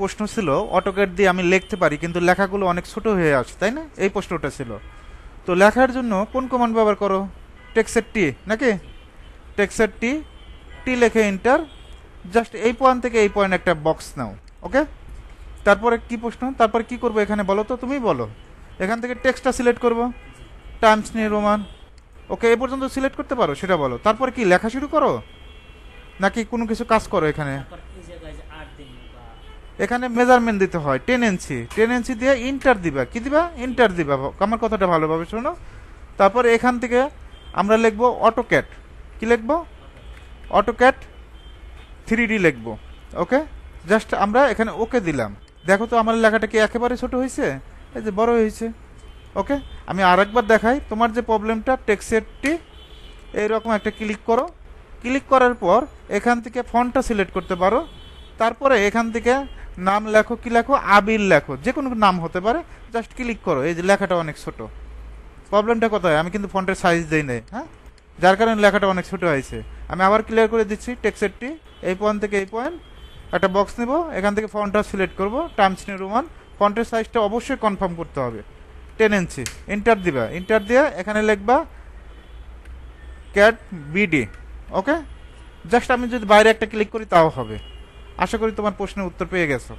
প্রশ্ন ছিল অটোকেট দিয়ে আমি লিখতে পারি, কিন্তু লেখাগুলো অনেক ছোট হয়ে আসে তাই না? এই প্রশ্নটা ছিল। তো লেখার জন্য কোন কমান্ড ব্যবহার করো? টেক্সের টি নাকি? টেক্সের টি টি লেখে ইন্টার জাস্ট এই পয়েন্ট থেকে এই পয়েন্ট একটা বক্স নাও ওকে তারপরে কি প্রশ্ন? তারপরে কি করব এখানে বলো তো, তুমি বলো। এখান থেকে টেক্সটটা সিলেক্ট করব। টাইমস নিয়ে রোমান ওকে এ পর্যন্ত সিলেক্ট করতে পারো, সেটা বলো। তারপরে কি, লেখা শুরু করো? নাকি কোনো কিছু কাজ করো এখানে তারপর এই জায়গায় যে আট দিন বা এখানে মেজারমেন্ট দিতে হয় টেন ইঞ্চি টেন ইঞ্চি দিয়ে ইন্টার দিবা। কি দিবা? ইন্টার দিবা। আমার কথাটা ভালোভাবে শোনো। তারপর এখান থেকে আমরা লিখব অটোক্যাট কি লিখব? অটোক্যাট থ্রি ডি লিখব। ওকে জাস্ট আমরা এখানে ওকে দিলাম। দেখো তো আমার লেখাটা কি একেবারে ছোট হয়েছে? এই যে বড় হয়েছে। ওকে আমি আরেকবার দেখাই। তোমার যে প্রবলেমটা টেক্সেটটি এইরকম একটা ক্লিক করো। ক্লিক করার পর এখান থেকে ফন্টটা সিলেক্ট করতে পারো। তারপরে এখান থেকে নাম লেখো, কি লেখো? আবির লেখো। যে কোনো নাম হতে পারে। জাস্ট ক্লিক করো। এই যে লেখাটা অনেক ছোট। প্রবলেমটা কোথায়? আমি কিন্তু ফন্টের সাইজ দিই নাই হ্যাঁ? যার কারণে লেখাটা অনেক ছোট হয়েছে। আমি আবার ক্লিয়ার করে দিচ্ছি টেক্সেটটি এই পয়েন্ট থেকে এই পয়েন্ট একটা বক্স নেব। এখান থেকে ফন্টটা সিলেক্ট করব। টার্মস নিউ রোমান ফন্টের সাইজটা অবশ্যই কনফার্ম করতে হবে। টেন ইঞ্চি ইন্টার দিবা। ইন্টার দিয়ে এখানে লিখবা ক্যাট বিডি ওকে জাস্ট আমি যদি বাইরে একটা ক্লিক করি, তাও হবে। আশা করি তোমার প্রশ্নের উত্তর পেয়ে গেছো।